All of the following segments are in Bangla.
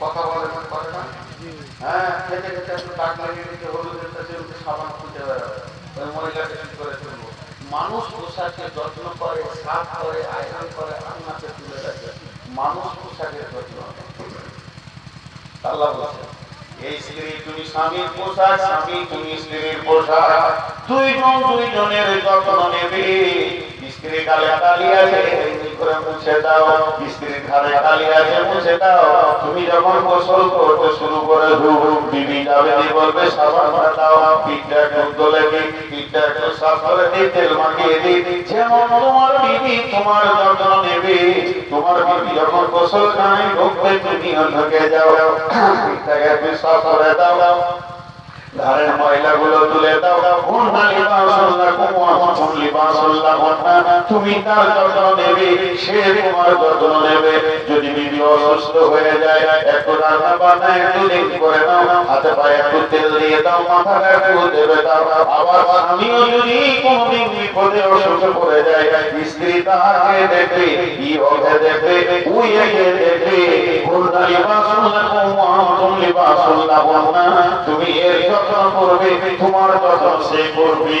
কথা বলে না করে না? হ্যাঁ খেতে খেতে একটু দাগ লাগিয়ে দিতে হলুদের কাছে উঠে সাবান খুঁজে বেড়াবে ওই মহিলাকে কি করে তুলবো মানুষ পোশাককে যত্ন করে সাফ করে আয়রন করে আন্নাতে তুলে রাখে মানুষ পোশাকের যত্ন আল্লাহ বলছে এই স্ত্রী তুমি স্বামীর পোশাক স্বামী তুমি স্ত্রীর পোশাক। দুইজন দুইজনের যত্ন নেবে। স্ত্রী কালি করে মুছে দাও, স্ত্রীর কালি আছে, মুছে দাও। তুমি যখন গোসল করতে শুরু করে ধুব বিবি যাবে দিয়ে বলবে, সাবান একটু দলে পিঠটা একটু দিই, তেল মাখিয়ে দিই। যেমন তোমার বিবি তোমার যত্ন নেবে, তোমার বিবি যখন গোসল খানে ঢুকবে, তুমি ঢুকে যাও। একটু দাও। ঘরের ময়লাগুলো তুলে দাও। লিবাসুল্লাহ হুন্না তুমি তার যত্ন নেবে, সে তোমার যত্ন নেবে। যদি বিবি অসুস্থ হয়ে যায়, একটু রান্না বান্না একটু দেখি করে দাও হাতে পায়ে একটু তেল দিয়ে দাও একটু দেবে দাও। আবার স্বামীও যদি বিপদে অসুস্থ যায়, স্ত্রী তাহাকে দেখবে দেখবে দেখবে। তুমি এর যত্ন করবে, তোমার যত্ন সে করবে।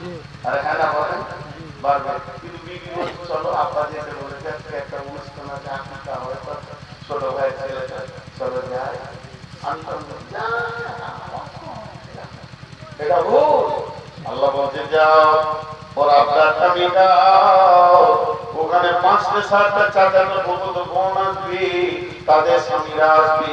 জি হ্যাঁ না বলেন? বাড়বে কিন্তু বিবি বলছে চলো আব্বা যেতে বলেছে আজকে একটা অনুষ্ঠান আছে আকিকা হয়তো ছোট ভাই ছেলেটা। চলো যাই। আমি তো বললাম, "না, এটা ভুল। আল্লাহ বলছে যাও ওর আবদারটা মেটাও। ওখানে পাঁচটা সাতটা চারটা মতো বোন আসবে তাদের স্বামীরা আসবে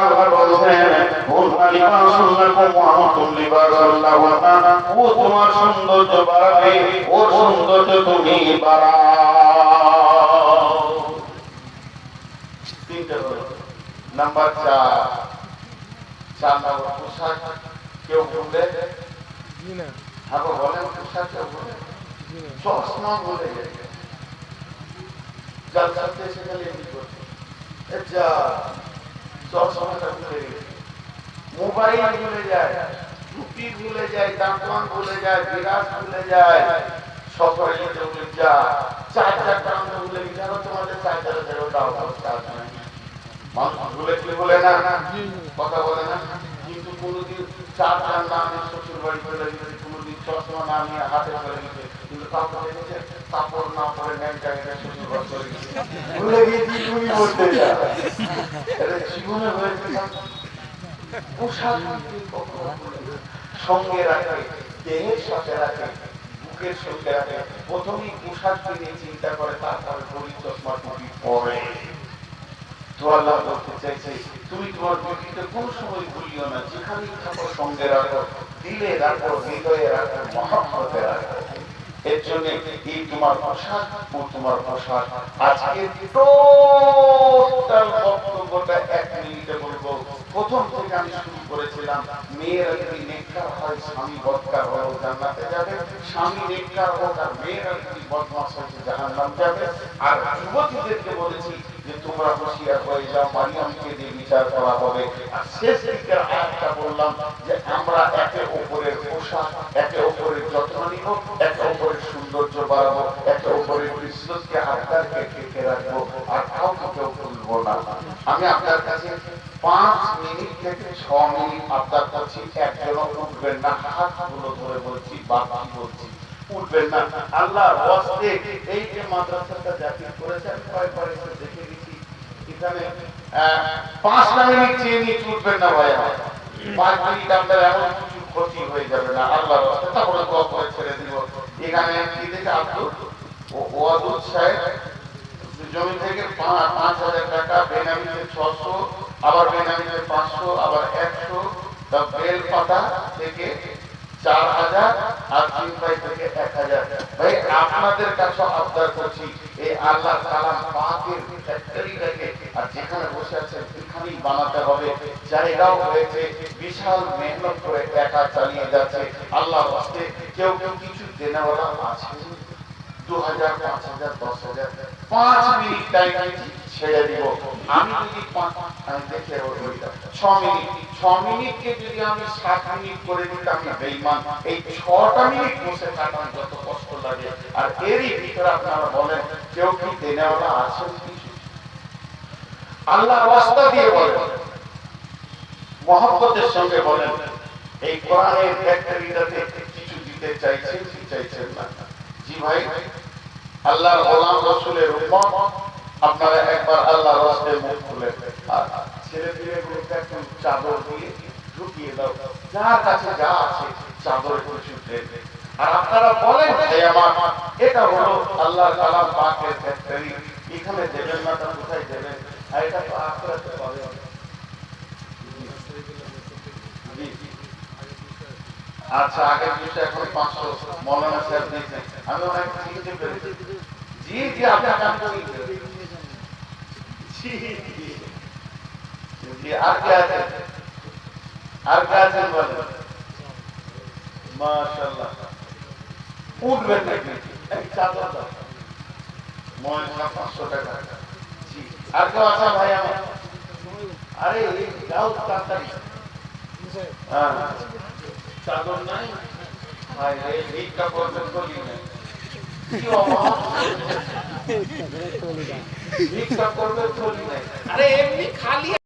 ও তোমার সৌন্দর্য বাড়াবে ওর সৌন্দর্য তুমি বাড়াও নাম্বার চার চার নম্বর পোশাক কেউ না হ্যাঁ বলেন পোশাক কেউ বলে চশমা বলে এমনি করছে। এ চশমাটা ভুলে গেছে মোবাইল ভুলে যায় টুপি ভুলে যায় দাঁতমান ভুলে যায় বিরাজ ভুলে যায় কোনোদিন চার্জার নিয়ে হাতে কিন্তু কাপড় দেখেছে কাপড় না পরে ন্যাংটা গেছে। শ্বশুর জীবনে হয়েছে না। সঙ্গে রাখে দেহের সাথে রাখে বুকের সঙ্গে রাখে প্রথমেই পোশাক নিয়ে চিন্তা করে তারপরে ঘড়ি চশমা টুপি পরে তুমি তোমার বিবিকে কোন সময় ভুলিও না যেখানেই থাকো সঙ্গে রাখো দিলে রাখো হৃদয়ে রাখো মহাব্বতে রাখো এর জন্য এই তোমার পোশাক ও তোমার পোশাক আজকে টোটাল বক্তব্যটা এক মিনিটে প্রথম থেকে আমি শুরু করেছিলাম, মেয়েরা যদি নেককার হয় স্বামী বদকার হয় ও জান্নাতে যাবে, স্বামী নেককার হোক আর মেয়েরা যদি বদমাস হয়েছে জাহান্নাম যাবে। আর যুবতীদেরকে বলেছি যে তোমরা হুঁশিয়ার হয়ে যাও মারিয়ামকে দিয়ে বিচার করা হবে। আর শেষ দিকের আয়াতটা বললাম যে আমরা একে অপরের পোশাক, একে অপরের যত্ন নিব, একে অপরের সৌন্দর্য বাড়াবো, একে অপরের বিশ্বকে আত্মারকে ঢেকে রাখব, আর কাউকে কেউ তুলবো না। আমি আপনার কাছে পাঁচ মিনিট থেকে ছ মিনিট আবদার করছি একজনও উঠবেন না হাতগুলো ধরে বলছি, বাকি বলছি, উঠবেন না। আল্লাহ এই যে মাদ্রাসাটা করেছেন এসে দেখে দিচ্ছি এখানে পাঁচটা মিনিট চেয়ে নিয়ে উঠবেন না ভাই পাঁচ মিনিট আপনারা এমন কিছু ক্ষতি হয়ে যাবে না আল্লাহর রাস্তা তারপরে করে ছেড়ে দিব। এখানে কি দেখে আব্দুল? ওয়াদুল সাহেব, জমি থেকে পাঁচ হাজার টাকা, বেনামিতে ছশো আবার বেনামিতে পাঁচশো, আবার একশো তা বেল পাতা থেকে চার হাজার, আর চিন্তাই থেকে এক হাজার। ভাই, আপনাদের কাছে আবদার করছি, এই আল্লাহ কালাম পাকের ফ্যাক্টরিটাকে, আর যেখানে বসে আছেন, এখানেই বানাতে হবে। জায়গাও হয়েছে, বিশাল মেহনত করে একা চালিয়ে যাচ্ছে। আল্লাহ হস্তে কেউ কেউ কিছু দেনাওয়ালা আছে? দু হাজার, পাঁচ হাজার, দশ হাজার। পাঁচ মিনিট টাইম ছেড়ে দিব। আমি যদি দেখে ছ মিনিট। ছ মিনিটকে যদি আমি সাত মিনিট করে বেইমান এই ছটা মিনিট বসে যত কষ্ট লাগে। আর এরই ভিতরে আপনারা বলেন, কেউ কি কিছু আল্লাহ রাস্তা দিয়ে বলেন। মহব্বতের সঙ্গে বলেন। এই কোরআনের ফ্যাক্টরিটাতে কিছু দিতে চাইছেন কি চাইছেন না? জি ভাই, আল্লাহর গোলাম রসুলের উম্মত। আপনারা একবার আল্লাহ রাস্তায় মুখ খুলে আর ছেলে পেলে গুলোকে একদম চাদর দিয়ে ঢুকিয়ে দাও। যার কাছে যা আছে চাদর কিছু আর আপনারা বলেন ভাই আমার, এটা হলো আল্লাহর কালাম পাকের ফ্যাক্টরি। এখানে দেবেন না তা কোথায় দেবেন? আর এটা তো আখরাতে পাবে আচ্ছা আগের বিষয় এখন পাঁচশো মৌলানা সাহেব দিয়েছেন। আমি অনেক চিনতে পেরেছি। জি জি, আপনি চিনতে জি জি। জি আর কে আছেন আর কে আছেন বলেন মাশাআল্লাহ উঠবেন নাকি এই চাদর দাও ময়না পাঁচশো টাকা জি আর কেউ আছে ভাই আমার আরে এই যাও তাড়াতাড়ি হ্যাঁ চাদর নাই ভাই এই ভিক্ষা করবেন বলি না কি অভাব ভিক্ষা করবে চলি নাই আরে এমনি খালি